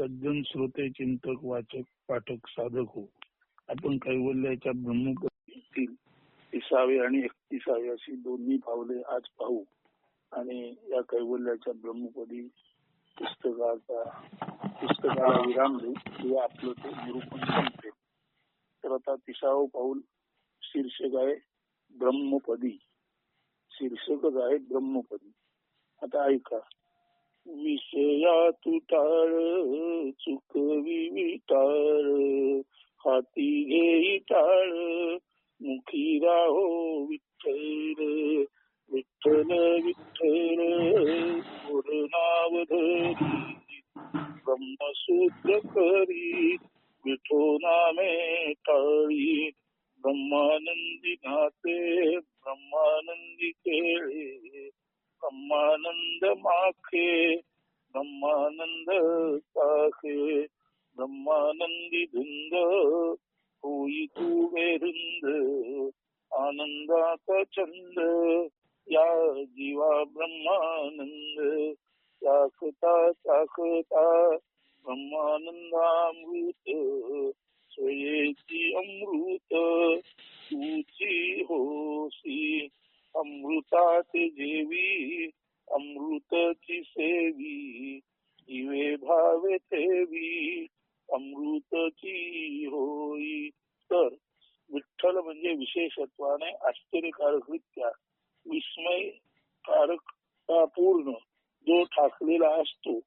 सज्जन श्रोते चिंतक वाचक पाठक साधक हो. आपण कैवल्याच्या ब्रह्मपदीतील तिसावे आणि एकतीसावे अशी दोन्ही पावले आज पाहू. आणि या कैवल्याच्या ब्रह्मपदी पुस्तकाचा पुस्तकाला विराम देऊ. किंवा आपलं ते निरूपण संपते तर आता तिसावं पाऊल शीर्षक आहे ब्रह्मपदी. शीर्षकच आहे ब्रह्मपदी. आता ऐका. विषया तुटाळ चुकवी विटाळ हाती घेई टाळ मुखी राहो विठ्ठल विठ्ठल विठ्ठल गोड नाव धरी ब्रह्मसूत्र करी विठो नामे टाळी ब्रह्मानंदी नाते ब्रह्मानंदी केळे ब्रह्मानंद माखे ब्रह्मानंद साखे ब्रह्मानंदी धुंद होई तू वेरुंद आनंदाचा छंद या जीवा ब्रह्मानंद चाकता चाकता ब्रह्मानंदामृत स्वयेची अमृत तुझी होसी अमृताचे जेवी अमृतची सेवी जीवे भावे ठेवी अमृतची होई. तर विठ्ठल म्हणजे विशेषत्वाने आश्चर्यकारकरित्या विस्मयकारकता पूर्ण जो ठाकलेला असतो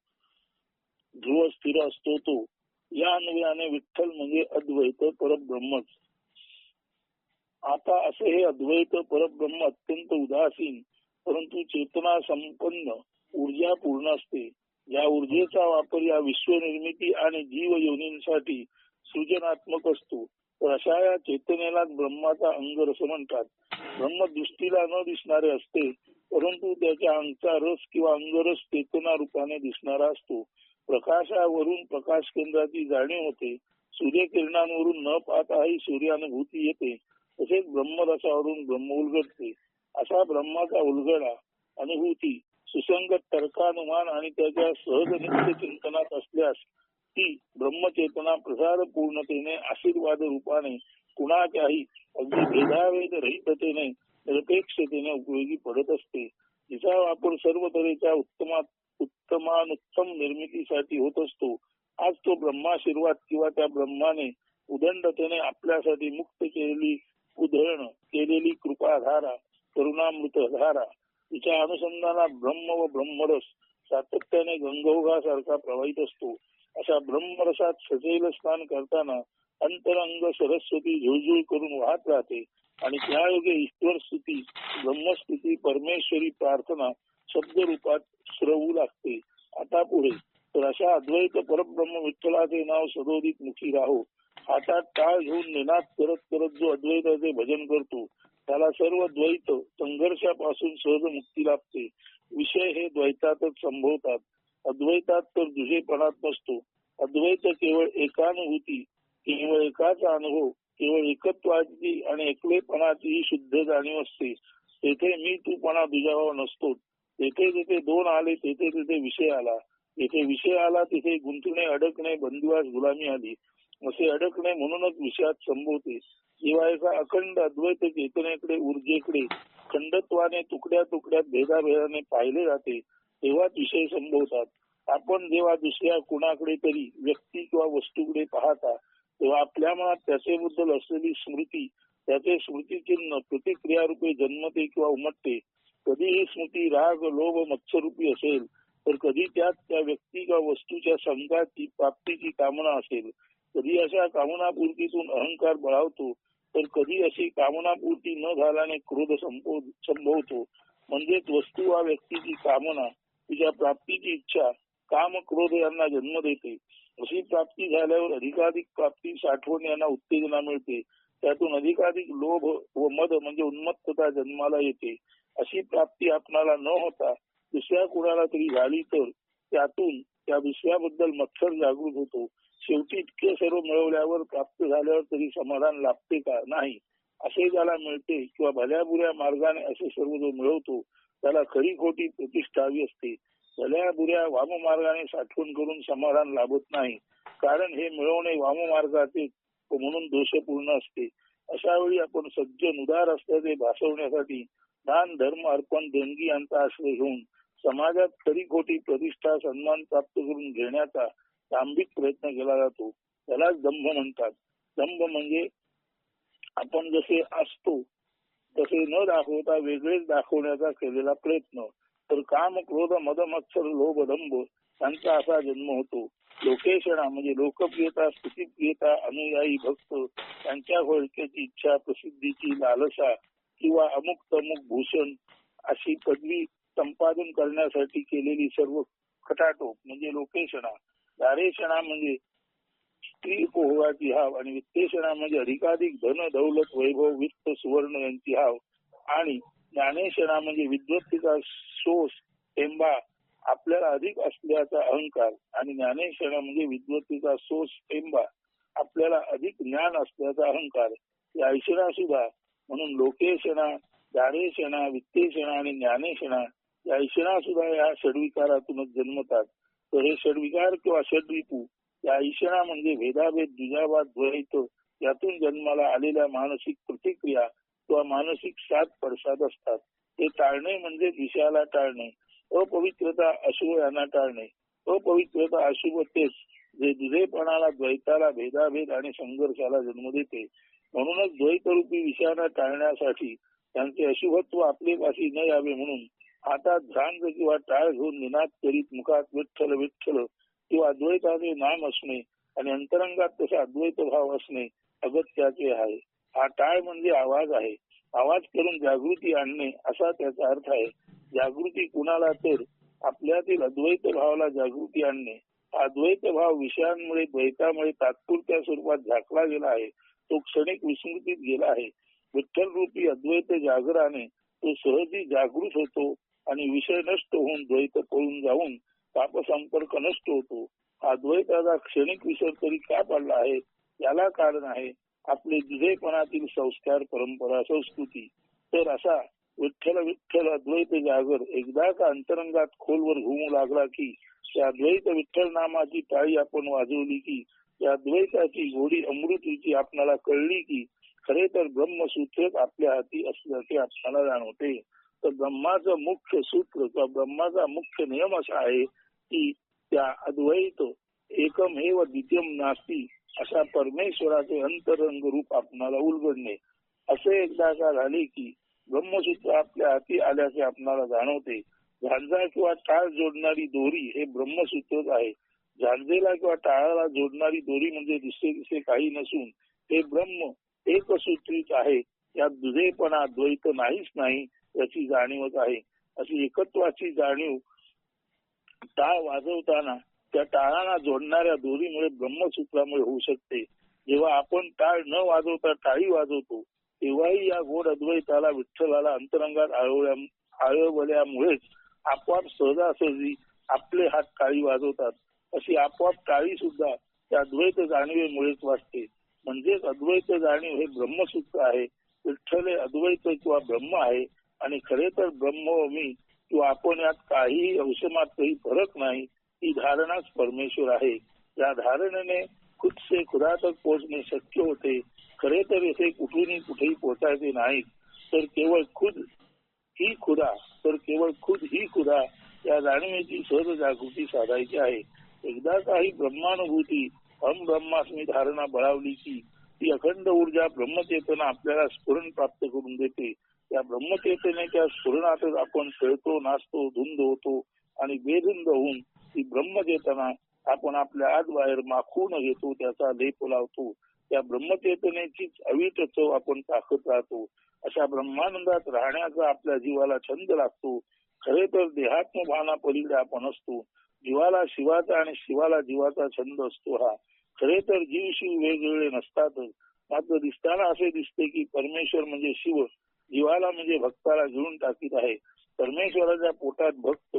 ध्रुव स्थिर असतो तो. या अन्वयाने विठ्ठल म्हणजे अद्वैत परब्रह्मच. आता असे हे अद्वैत परब्रह्म अत्यंत उदासीन परंतु चेतना संपन्न ऊर्जा पूर्ण असते. या ऊर्जेचा वापर या विश्वनिर्मिती आणि जीव योनींसाठी सृजनात्मक असतो. तर अशा या चेतनेला ब्रह्माचा अंगरस म्हणतात. ब्रह्म दृष्टीला न दिसणारे असते परंतु त्याच्या अंगचा रस किंवा अंगरस चेतना रूपाने दिसणारा असतो. प्रकाशावरून प्रकाश केंद्राची जाणीव होते. सूर्यकिरणांवरून न पाहताही सूर्यानुभूती येते. तसेच ब्रह्मरसावरून ब्रह्म उलगडते. असा ब्रह्माचा उलगडा अनुभूती सुसंगत तर्कानुमान आणि त्याच्या सहज चिंतनात असल्यास ती ब्रह्मचेतना प्रसार पूर्णतेने आशीर्वाद रूपाने कुणाच्याही अगदी भेदाभेद रहिततेने निरपेक्षतेने उपयोगी पडत असते. तिचा वापर सर्व तऱ्हेच्या उत्तमात उत्तमानुत्तम निर्मितीसाठी होत असतो. आज तो ब्रह्माशीर्वाद किंवा त्या ब्रह्माने उदंडतेने आपल्यासाठी मुक्त केलेली उधळण केलेली कृपाधारा करुणामृत धारा तिच्या अनुसंधानात ब्रह्म व ब्रह्मरस सातत्याने गंगोगासारखा प्रवाहित असतो. अशा ब्रह्मरसात सजैल स्नान करताना अंतरंग सरस्वती झुळझुळ करून वाहत राहते आणि त्यायोगे ईश्वर स्तुती ब्रह्मस्तुती परमेश्वरी प्रार्थना शब्द रूपात श्रवू लागते. आता पुढे तर अशा अद्वैत परब्रह्म विठ्ठलाचे नाव सदोदित मुखी राहो. हातात टाळ घेऊन निनाद करत करत जो अद्वैताचे भजन करतो त्याला सर्व द्वैत संघर्षापासून सहज मुक्ती लाभते. विषय हे द्वैतातच संभवतात. अद्वैतात तर दुजेपणात नसतो अद्वैत केवळ एकानुभूती केवळ एकाचा अनुभव केवळ एकत्वाची आणि एकलेपणाची शुद्ध जाणीव असते. तेथे मी तूपणा दुजावा नसतो. तेथे तेथे दोन आले तेथे तेथे विषय आला. तेथे विषय आला तिथे गुंतणे अडकणे बंदिवास गुलामी आली. असे अडकणे म्हणूनच विषयात संभवते. शिवायचा अखंड अद्वैत चेतनेकडे ऊर्जेकडे खंडत्वाने तुकड्या तुकड्यात भेदाभेदाने पाहिले जाते तेव्हाच विषय संभवतात. आपण जेव्हा दुसऱ्या कुणाकडे तरी व्यक्ती किंवा वस्तूकडे पाहता तेव्हा आपल्या मनात त्याच्याबद्दल असलेली स्मृती त्याचे स्मृतीचिन्ह प्रतिक्रिया रूपे जन्मते किंवा उमटते कधी ही स्मृती राग लोभ मत्स्यरूपी असेल तर कधी त्यात त्या व्यक्ती किंवा वस्तूच्या संघाची प्राप्तीची कामना असेल. कधी अशा कामनापूर्तीतून अहंकार बळावतो तर कधी अशी कामनापूर्ती न झाल्याने क्रोध संभवतो. म्हणजेच वस्तू वा व्यक्तीची कामना तिच्या प्राप्तीची इच्छा काम क्रोध यांना जन्म देते. अशी प्राप्ती झाल्यावर अधिकाधिक प्राप्ती साठवण यांना उत्तेजना मिळते. त्यातून अधिकाधिक लोभ व मद म्हणजे उन्मत्तता जन्माला येते. अशी प्राप्ती आपणाला न होता दुसऱ्या कुणाला तरी झाली तर त्यातून त्या विषयाबद्दल मच्छर जागृत होतो. शेवटी इतके सर्व मिळवल्यावर प्राप्त झाल्यावर तरी समाधान लाभते का? नाही. असे ज्याला मिळते किंवा भल्याबुऱ्या मार्गाने असे सर्व जो मिळवतो त्याला खरी खोटी प्रतिष्ठा हवी असते. भल्या बुऱ्या वाममार्गाने साठवण करून समाधान लाभत नाही. कारण हे मिळवणे वाममार्गाचे म्हणून दोषपूर्ण असते. अशा वेळी आपण सज्जन उदार असल्याचे भासवण्यासाठी दान धर्म अर्पण देणगी यांचा आश्रय घेऊन समाजात खरी खोटी प्रतिष्ठा सन्मान प्राप्त करून घेण्याचा दांभिक प्रयत्न केला जातो त्यालाच दंभ म्हणतात. दंभ म्हणजे आपण जसे असतो तसे न दाखवता वेगळेच दाखवण्याचा केलेला प्रयत्न. तर काम क्रोध मद मत्सर लोभ दंभ त्यांचा असा जन्म होतो. लोकेशणा म्हणजे लोकप्रियता स्थितीप्रियता अनुयायी भक्त त्यांच्या होळक्याची इच्छा प्रसिद्धीची लालसा किंवा अमुक तमुक भूषण अशी पदवी संपादन करण्यासाठी केलेली सर्व खटाटोप म्हणजे लोकेशणा. दारेशणा म्हणजे स्त्री पोहवाची हाव आणि वित्तेषणा म्हणजे अधिकाधिक धन दौलत वैभव वित्त सुवर्ण यांची हाव आणि ज्ञानेशणा म्हणजे विद्वत्तीचा शोष टेंबा आपल्याला अधिक असल्याचा अहंकार आणि ज्ञानेशणा म्हणजे विद्वत्तीचा सोस टेंबा आपल्याला अधिक ज्ञान असल्याचा अहंकार. या ऐशणा सुद्धा म्हणून लोकेशणा दारेशणा वित्तेषणा आणि ज्ञानेशणा या ऐशणा सुद्धा या षडविकारातूनच जन्मतात. तर हे षडविकार किंवा षडरिपू या ईशणा म्हणजे भेदाभेद द्विजाबाद द्वैत यातून जन्माला आलेल्या मानसिक प्रतिक्रिया किंवा मानसिक सात पडसाद असतात. ते टाळणे म्हणजे दिशाला टाळणे. अपवित्रता अशुभ यांना टाळणे. अपवित्रता अशुभ तेच जे दुधेपणाला द्वैताला भेदाभेद आणि संघर्षाला जन्म देते. म्हणूनच द्वैतरूपी विषयांना टाळण्यासाठी त्यांचे अशुभत्व आपले पाशी न यावे म्हणून आता ध्यान किंवा टाळ घेऊन निनाद करीत मुखात विठ्ठल विठ्ठल किंवा अद्वैताचे नाम असणे आणि अंतरंगात तसे अद्वैत भाव असणे अगत्याचे आहे. हा टाळ म्हणजे आवाज आहे. आवाज करून जागृती आणणे असा त्याचा अर्थ आहे. जागृती कुणाला तर आपल्यातील अद्वैत भावाला जागृती आणणे. अद्वैत भाव विषयांमुळे द्वैतामुळे तात्पुरत्या स्वरूपात झाकला गेला आहे. तो क्षणिक विस्मृतीत गेला आहे. विठ्ठल रूपी अद्वैत जागराने तो सहजी जागृत होतो. आणि विषय नष्ट होऊन द्वैत पळून जाऊन पाप संपर्क नष्ट होतो. हा द्वैताचा क्षणिक विसर तरी का पडला आहे? याला कारण आहे आपले दुधेपणातील संस्कार परंपरा संस्कृती. तर असा विठ्ठल विठ्ठल अद्वैत जागर एकदा का अंतरंगात खोलवर घुमू लागला की त्या द्वैत विठ्ठल नामाची टाळी आपण वाजवली की त्या द्वैताची गोडी अमृतीची आपणाला कळली की खरे तर ब्रह्मसूत्रच आपल्या हाती असल्याचे आपल्याला जाणवते. तर ब्रह्माचं मुख्य सूत्र किंवा ब्रह्माचा मुख्य नियम असा आहे की त्या अद्वैत एकम हे व द्वितीयम नास्ती अशा परमेश्वराचे अंतरंग रूप आपणाला उलगडणे. असे एकदा का झाले की ब्रह्मसूत्र आपल्या हाती आल्याचे आपणाला जाणवते. झांजा किंवा टाळ जोडणारी दोरी हे ब्रह्मसूत्रच आहे. झांजेला किंवा टाळाला जोडणारी दोरी म्हणजे दुसरे दुसरे काही नसून हे ब्रह्म एकसूत्रित आहे. यात दुधेपणा द्वैत नाहीच नाही. याची जाणीवच आहे. अशी एकत्वाची जाणीव टाळ वाजवताना त्या टाळांना जोडणाऱ्या दोरीमुळे ब्रह्मसूत्रामुळे होऊ शकते. जेव्हा आपण टाळ न वाजवता टाळी वाजवतो तेव्हाही या गोड अद्वैताला विठ्ठलाला अंतरंगात आळवल्या आळवल्यामुळेच आपोआप सहजासहजी आपले हात टाळी वाजवतात. अशी आपोआप टाळी सुद्धा त्या अद्वैत जाणीवेमुळेच वाजते. म्हणजेच अद्वैत जाणीव हे ब्रह्मसूत्र आहे. विठ्ठल हे अद्वैत किंवा ब्रह्म आहे. आणि खरे तर ब्रह्म मी किंवा आपण यात काही अंशमात काही फरक नाही ही धारणाच परमेश्वर आहे. या धारणेने खुद से खुदा तक पोहोचणे शक्य होते. खरे तर येथे कुठूनही कुठेही पोहोचायचे नाही तर केवळ खुद ही खुदा तर केवळ खुद ही खुदा या जाणीवेची सहज जागृती साधायची आहे. एकदा काही ब्रह्मानुभूती हम ब्रह्मास्मी धारणा बळावली की ती अखंड ऊर्जा ब्रह्मचेतना आपल्याला स्फुरण प्राप्त करून देते. त्या ब्रह्मचेतनेच्या स्फुरणातच आपण खेळतो नाचतो धुंद होतो आणि बेधुंद होऊन ती ब्रह्मचेतना आपण आपल्या आत बाहेर माखून घेतो त्याचा लेप लावतो. त्या ब्रह्मचेतनेचीच अविट चव आपण टाकत राहतो. अशा ब्रह्मानंदात राहण्याचा आपल्या जीवाला छंद लागतो. खरे तर देहात्म भावना पलीकडे आपण असतो. जीवाला शिवाचा आणि शिवाला जीवाचा छंद असतो हा. खरे तर जीव शिव वेगवेगळे नसतातच मात्र दिसताना असे दिसते की परमेश्वर म्हणजे शिव जीवाला म्हणजे भक्ताला घेऊन टाकीत आहे. परमेश्वराच्या पोटात भक्त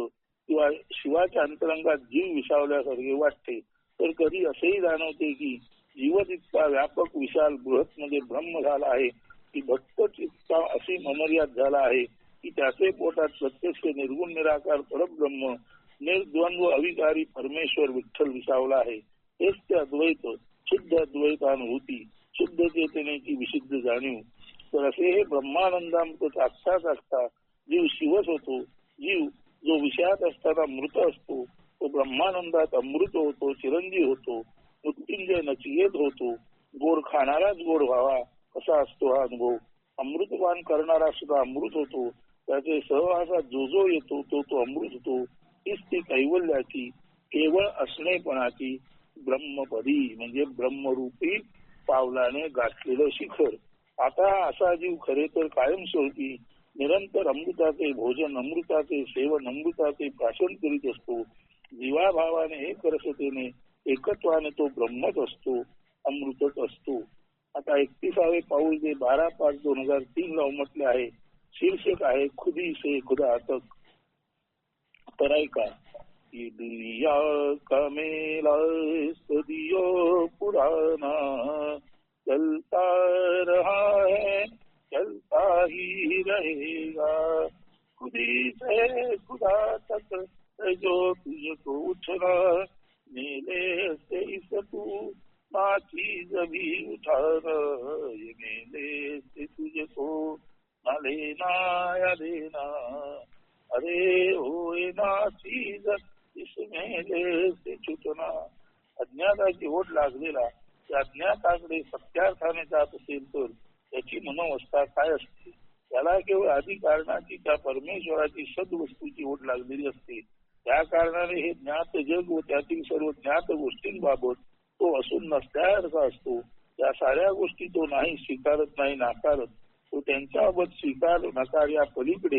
किंवा शिवाच्या अंतरंगात जीव विसावल्यासारखे वाटते. तर कधी असेही जाणवते की जीव तितका व्यापक विशाल बृहत म्हणजे ब्रह्म झाला आहे की भक्तच इतका अशी ममर्याद झाला आहे की त्याचे पोटात प्रत्यक्ष निर्गुण निराकार परब्रह्म निर्द्वंद्व अविकारी परमेश्वर विठ्ठल विसावला आहे. हेच ते अद्वैत शुद्ध अद्वैत अनुभूती शुद्ध चेतनेची विशुद्ध जाणीव. तर असे हे ब्रह्मानंदामृत असताच असता जीव शिवच होतो. जीव जो विषयात असताना मृत असतो तो ब्रह्मानंदात अमृत होतो चिरंजीव होतो मृत्युंजय नचियेत होतो. गोड खाणाराच गोड व्हावा असा असतो हा अनुभव. अमृतपान करणारा सुद्धा अमृत होतो. त्याचे सहवासात जो जो येतो तो तो अमृत होतो. हीच ती कैवल्याची केवळ असणेपणाची ब्रह्मपदी म्हणजे ब्रह्मरूपी पावलाने गाठलेलं शिखर. आता असा जीव खरे तर कायमस्वरूपी निरंतर अमृताचे भोजन अमृताचे सेवन अमृताचे प्राशन करीत असतो. जीवाभावाने एक रसतेने एकत्वाने तो ब्रह्मच असतो अमृतच असतो. आता एकतीसावे पाऊल जे बारा पाच दोन हजार तीन ला उमटले आहे शीर्षक आहे खुदी से खुदा तक. तर ऐका ये दुनिया का मेला सदियों पुराना, चलता रहा है, चलता ही रहेगा। खुदी से खुदा तक जो तुझको उठना, मेले से इस तू नाची जभी उठाना। ये मेले से तुझको न लेना या देना। अरे होय ना चीज़ इस अज्ञाताची ओढ लागलेला त्या अज्ञाताकडे सत्यार्थाने जात असेल तर त्याची मनोवस्था काय असते? त्याला केवळ आधी कारणाची त्या परमेश्वराची सद्वस्तूची ओढ लागलेली असते? त्या कारणाने हे ज्ञात जग व त्यातील सर्व ज्ञात गोष्टींबाबत तो असून नसल्यासारखा असतो. त्या साऱ्या गोष्टी तो नाही स्वीकारत नाही नाकारत. तो त्यांच्याबाबत स्वीकार नकार या पलीकडे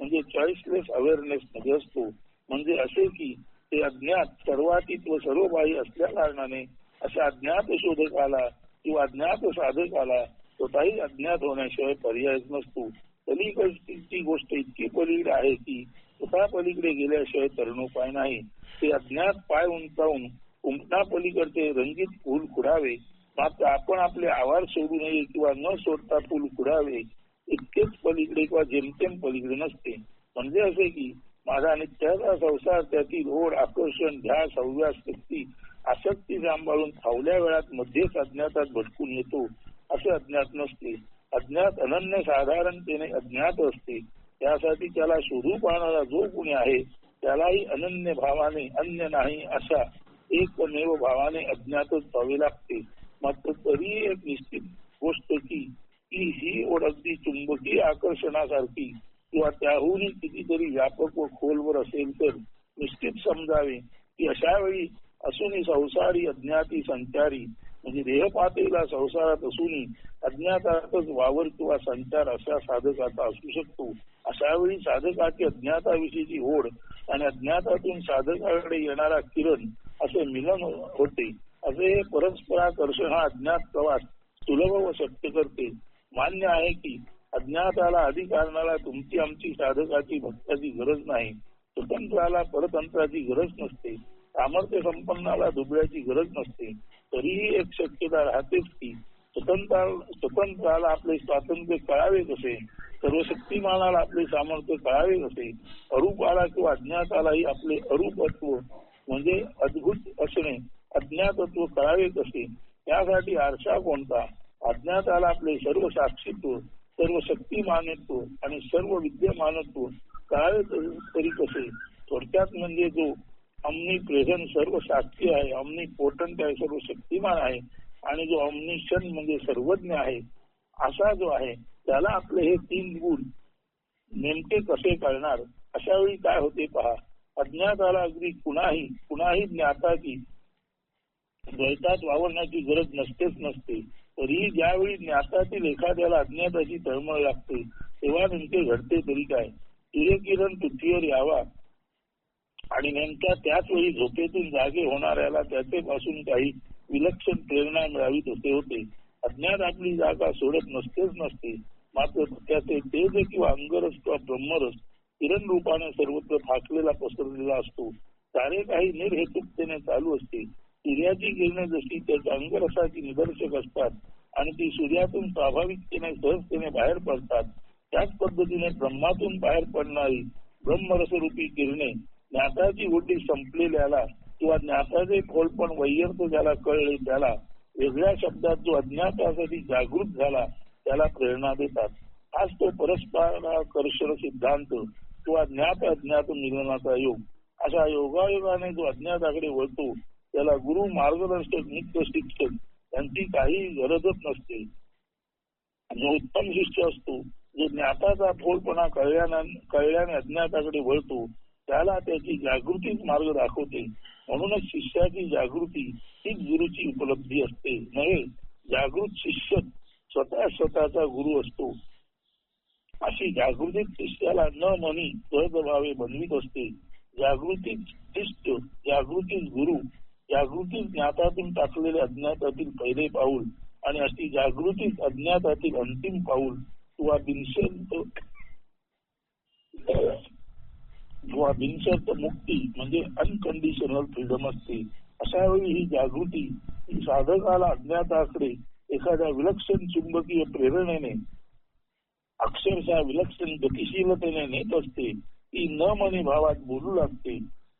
म्हणजे चॉईसलेस अवेअरनेस मध्ये असतो. म्हणजे असे की ते अज्ञात सर्वातीत व सर्वबाही असल्या कारणाने अशा अज्ञात शोधकाला किंवा अज्ञात साधकाला स्वतःही अज्ञात होण्याशिवाय पर्यायच नसतो. पलीकडची गोष्ट इतकी पलीकडे आहे की स्वतः पलीकडे गेल्याशिवाय तरुणोपाय नाही. ते अज्ञात पाय उंचावून उमटा पलीकडचे रंगीत फूल खुडावे. मात्र आपण आपले आवार सोडू नये किंवा न सोडता फुल खुडावे इतकेच पलीकडे किंवा जेमतेम पलीकडे नसते. म्हणजे असे की माझा नित्याचा संसार त्यातील ओढ आकर्षण ध्यास हव्यास शक्ती आसक्ती सांभाळून फावल्या वेळात मध्येच अज्ञातात भटकून येतो असे अज्ञात नसते. अज्ञात अनन्य साधारणतेने अज्ञात असते. त्यासाठी त्याला शोधू पाहणारा जो कुणी आहे त्यालाही अनन्य भावाने अन्य नाही अशा एकमेव भावाने अज्ञातच व्हावे लागते. मात्र तरी एक निश्चित गोष्ट की की ही ओढ अगदी चुंबकीय आकर्षणासारखी किंवा त्याहूनही कितीतरी व्यापक व खोलवर असेल तर निश्चित समजावे की अशा वेळी असूनही संसारी अज्ञाती संचारी म्हणजे देहपातळीला संसारात असूनही अज्ञातातच वावर किंवा संचार अशा साधकाचा असू शकतो. अशा वेळी साधकाची अज्ञाताविषयीची ओढ आणि अज्ञातातून साधकाकडे येणारा किरण असे मिलन होते. असे परस्पराकर्षण हा अज्ञात प्रवास सुलभ व शक्य करते. मान्य आहे की अज्ञाताला अधिकारणाला तुमची आमची साधकाची भक्ताची गरज नाही. स्वतंत्राला परतंत्राची गरज नसते. सामर्थ्य संपन्नाला दुबळ्याची गरज नसते. तरीही एक शक्यता राहतेच की स्वतंत्र स्वतंत्राला आपले स्वातंत्र्य कळावे कसे सर्व शक्तिमानाला आपले सामर्थ्य कळावे कसे अरूपाला किंवा अज्ञातालाही आपले अरूपत्व म्हणजे अद्भुत असणे अज्ञातत्व कळावे कसे त्यासाठी आरसा कोणता? अज्ञाताला आपले सर्व साक्षीत्व सर्व शक्ती मानतो आणि सर्व विद्या मानतो काय तरी कसे थोडक्यात म्हणजे जो अमनी प्रेझेंट सर्व शास्त्री आहे अमनी पोटंट आहे सर्व शक्तिमान आहे आणि जो अमनिशन म्हणजे सर्वज्ञ आहे असा जो आहे त्याला आपले हे तीन गुण नेमके कसे कळणार? अशा वेळी काय होते पहा. अज्ञाताला अगदी कुणाही कुणाही ज्ञाताची द्वैतात वावरण्याची गरज नसतेच नसते. तरी ज्यावेळी ज्ञातातील एखाद्याला अज्ञाताची तळमळ लागते तेव्हा नेमके घडते तरी काय? सूर्यकिरण पृथ्वीवर यावा. आणि नेमक्या त्याच वेळी झोपेतून जागे होणाऱ्याला त्याचे पासून काही विलक्षण प्रेरणा मिळावी तसे होते. अज्ञात आपली जागा सोडत नसतेच नसते. मात्र त्याचे तेज किंवा अंगरस किंवा ब्रह्मरस किरण रूपाने सर्वत्र थाकलेला पसरलेला असतो. सारे काही निर्हेतुकतेने चालू असते. सूर्याची किरणे जशी त्याच्या अंगरसाची निदर्शक असतात आणि ती सूर्यातून स्वाभाविकतेने सहजतेने बाहेर पडतात. त्याच पद्धतीने ब्रह्मातून बाहेर पडणारी ब्रह्मरसरूपी किरणे ज्ञाताची ओटी संपलेल्याला किंवा ज्ञाताचे खोलपण वैयर्थ ज्याला कळले त्याला वेगळ्या शब्दात जो अज्ञातासाठी जागृत झाला त्याला प्रेरणा देतात. हाच तो परस्पराकर्षण सिद्धांत किंवा ज्ञात अज्ञात मिलनाचा योग. अशा योगायोगाने जो अज्ञाताकडे वळतो त्याला गुरु मार्गदर्शक नित्य शिक्षक यांची काही गरजच नसते. जो उत्तम शिष्य असतो जो ज्ञाताचा ठोलपणा कळल्याने कळल्याने अज्ञाताकडे वळतो त्याला त्याची जागृतीच मार्ग दाखवते. म्हणूनच शिष्याची जागृती हीच गुरुची उपलब्धी असते. नव्हे जागृत शिष्य स्वतः स्वतःचा गुरु असतो. अशी जागृतीत शिष्याला न मनी सहजभावे बनवीत असते. जागृतीच शिष्य जागृतीच गुरु जागृतीच ज्ञातातून टाकलेले अज्ञातातील पहिले पाऊल आणि अशी जागृतीच अज्ञातातील अंतिम पाऊल किंवा बिनशर्त किंवा बिनशर्त मुक्ती म्हणजे अनकंडिशनल फ्रीडम असते. अशा वेळी ही जागृती साधकाला अज्ञाताकडे एखाद्या विलक्षण चुंबकीय प्रेरणेने अक्षरशः विलक्षण गतिशीलतेने नेत असते. ती न मनी भावात बोलू लागते.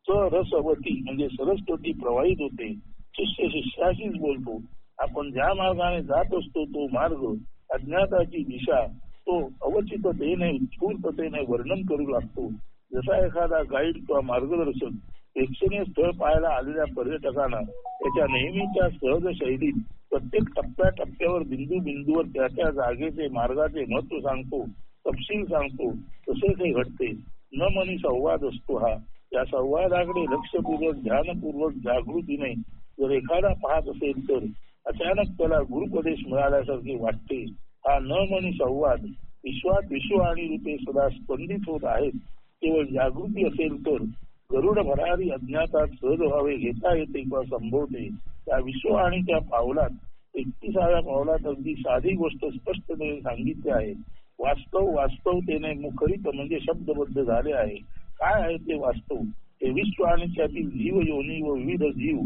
सरसवती म्हणजे सरस्वती प्रवाहित होते. शिष्य शिष्याशीच बोलतो आपण ज्या मार्गाने जात असतो तो मार्ग अज्ञाताची दिशा. तो अवचिततेने उत्स्फूर्ततेने वर्णन करू लागतो. जसा एखादा गाईड किंवा मार्गदर्शक प्रेक्षणीय स्थळ पाहायला आलेल्या पर्यटकांना त्याच्या नेहमीच्या सहज शैलीत प्रत्येक टप्प्या टप्प्यावर बिंदू बिंदूवर त्या त्या जागेचे मार्गाचे महत्त्व सांगतो तपशील सांगतो तसेच हे घडते. न मनी संवाद असतो हा. त्या संवादाकडे लक्षपूर्वक ध्यानपूर्वक जागृतीने जर एखादा पाहत असेल तर अचानक त्याला गुरुपदेश मिळाल्यासारखे वाटते. हा न मनी संवाद विश्वात विश्व आणि रूपे सदा स्पंदित होत आहेत. केवळ जागृती असेल तर गरुड भरारी अज्ञातात सहज व्हावे घेता येते किंवा संभवते. त्या विश्व आणि त्या पावलात एकतीसाव्या पावलात अगदी साधी गोष्ट स्पष्टपणे सांगितली आहे. वास्तव वास्तवतेने मुखरित म्हणजे शब्दबद्ध झाले आहे. काय आहे ते वास्तव? ते विश्व आणि त्यातील जीव योनी व विविध जीव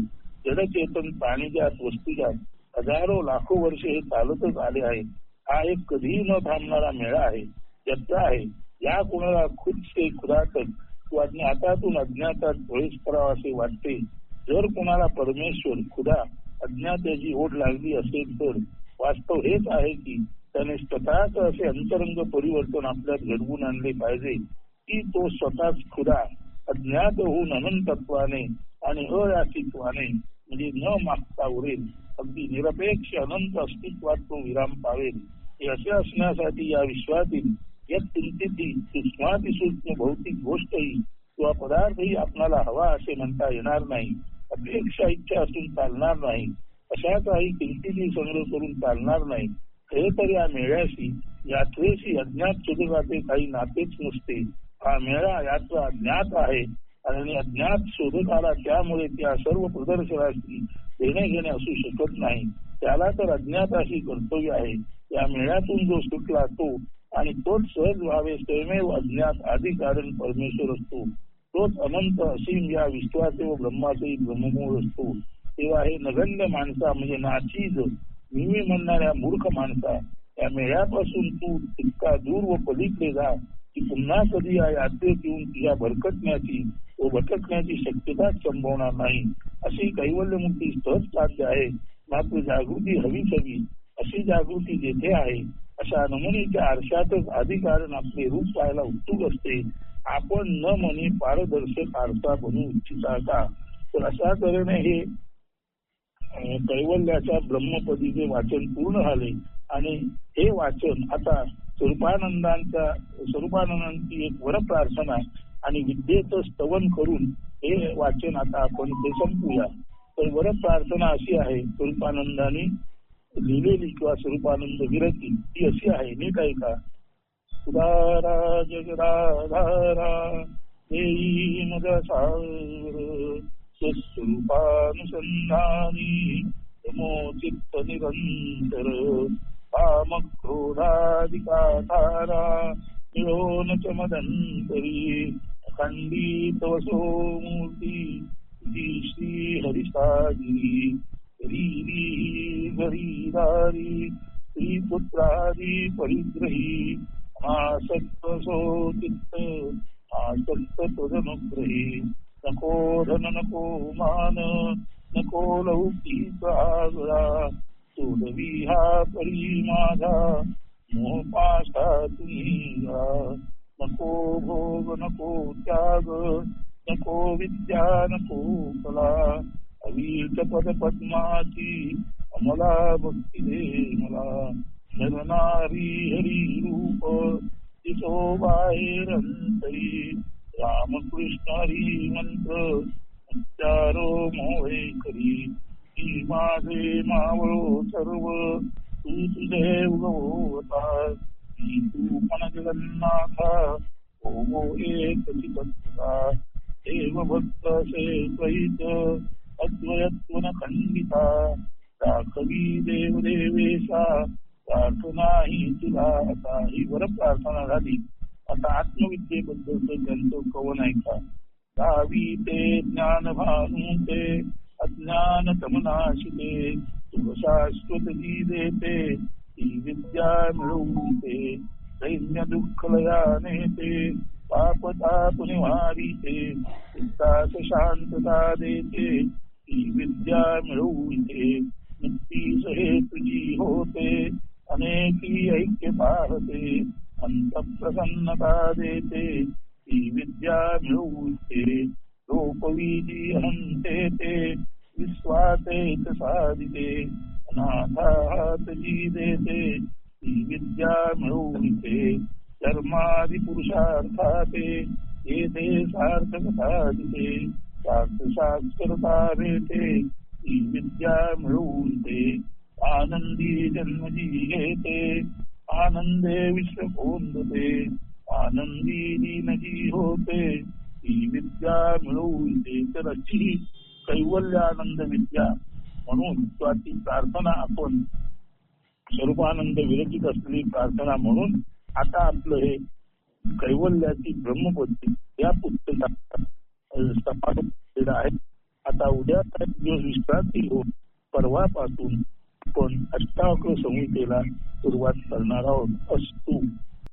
जडचेतन प्राणीजात वस्तुजात हजारो लाखो वर्षे हे चालतच आले आहे हा एक कधीही न थांबणारा मेळा आहे जत्रा आहे. या कोणाला खुद से खुदातच किंवा ज्ञातातून अज्ञातात प्रवेश करावा असे वाटते. जर कोणाला परमेश्वर खुदा अज्ञाताची ओढ लागली असेल तर वास्तव हेच आहे की त्याने स्वतःच असे अंतरंग परिवर्तन आपल्यात घडवून आणले पाहिजे. की तो स्वतःच खुदा अज्ञात होऊन अनंतत्वाने आणि अयाचित्वाने म्हणजे न मागता उरेल अगदी निरपेक्ष अनंत अस्तित्वात तो विराम पावेल. हे असे असण्यासाठी या विश्वातील या किंचितही सूक्ष्माती सूक्ष्म भौतिक गोष्टही किंवा पदार्थही आपणाला हवा असे म्हणता येणार नाही अपेक्षा इच्छा असून चालणार नाही अशा काही किंचितही संग्रह करून चालणार नाही. खरे तर या मेळ्याशी यात्रेशी अज्ञात शोधकाचे काही नातेच नसते. हा मेळा यात्रा ज्ञात आहे. आणि अज्ञात शोधकाला त्यामुळे त्या सर्व प्रदर्शनाची देणे घेणे असू शकत नाही. त्याला तर अज्ञाताशी कर्तव्य आहे. या मेळ्यातून जो सुटला तो आणि तोच सहज व्हावे स्वयमेव अज्ञात आदी कारण परमेश्वर असतो. तोच अनंत असीम या विश्वाचे व ब्रह्माचे ब्रह्ममूळ असतो. तेव्हा हे नगण्य माणसा म्हणजे नाचीज नेहमी म्हणणाऱ्या मूर्ख माणसा या मेळ्यापासून तू इतका दूर व पलीकडे जा. की पुन्हा कधी या यात्रेत येऊन तुझ्या भरकटण्याची व भटकण्याची शक्यताच संभवणार नाही. अशी कैवल्यमुक्ती सहज साध्य आहे. मात्र जागृती हवीच हवी अशी जागृती जेथे आहे अशा नमुनीच्या आरशातच अधिकारण आपले रूप पाहायला उत्सुक असते. आपण न म्हणे पारदर्शक आरसा बनू इच्छिता का? तर अशा तऱ्हेने हे कैवल्याच्या ब्रह्मपदीचे वाचन पूर्ण झाले. आणि हे वाचन आता स्वरूपानंदांचा स्वरूपानंदांची एक वर प्रार्थना आणि विद्येचं स्तवन करून हे वाचन आता आपण ते संपूया. तर वर प्रार्थना अशी आहे स्वरूपानंदाने लिहिलेली किंवा स्वरूपानंद विरती ती अशी आहे नीट आहे का? सुधारा जगदाधारा देई मग स्वस्वरूपानुसंधानी चित्त निरंतर कामक्रोधादिकाधारा मिळोन च मदंतरी अखंडित वसो मूर्ती श्री हरिसागिरी रीरी घरीदारी श्रीपुत्रादी परिग्रही आसक्तसो चित्त आसक्त तदनुग्रही नको धन नको मान नको लौकिक आगळा सोडवी हा परी माझा मोह पाशा नको भोग नको त्याग नको विद्या नको कला। अवीट पद पद्माची अमला भक्ती दे मला। नरनारी हरी रूप तिसो बाहेर अंतरी रामकृष्ण हरी मंत्र उच्चारो मोहे करी। माझे मावळो सर्व तुझे उगवता तू पण जगन्नाथा ओ एक चित्ता देव भक्त से द्वैत अद्वयत्व खंडिता दाखवी देव देवेशा प्रार्थनाही तुला आता ही वर प्रार्थना झाली आता आत्मविद्येबद्दलच त्यांचं कवन ऐका दावी ते ज्ञान भानू ते अज्ञान तमनाशिते तुझ शाश्वत जी देते ती विद्या मिळवते दैन्य दुःख लयाने ते पाप ताप निवारिते चित्तास शांतता देते ती विद्या मिळवते मुक्ती सहे तुझी होते अनेकी ऐक्य पाहते अंत प्रसन्नता देते ती विद्या मिळवते लोकवीजी हंते ते विश्वाते साधिते अनाथात जी देते ती विद्या मिळवते धर्मादि पुरुषार्थाते ये ते सार्थक साधिते सार्थ साक्षरता रेते ती विद्या मिळवते आनंदी जन्मजी घेते आनंदे विश्व कोंदते. आनंदी दीनजी होते ती विद्या मिळवते तर अशी कैवल्यानंद विद्या म्हणून ती प्रार्थना आपण स्वरूपानंद विरचित असलेली प्रार्थना म्हणून आता आपलं हे कैवल्याची ब्रह्मपत्ती या पुस्तकात समारोप आहे. आता उद्या दिवस विश्रांती होऊन परवापासून आपण अष्टावक्र संहितेला सुरुवात करणार आहोत. असतो.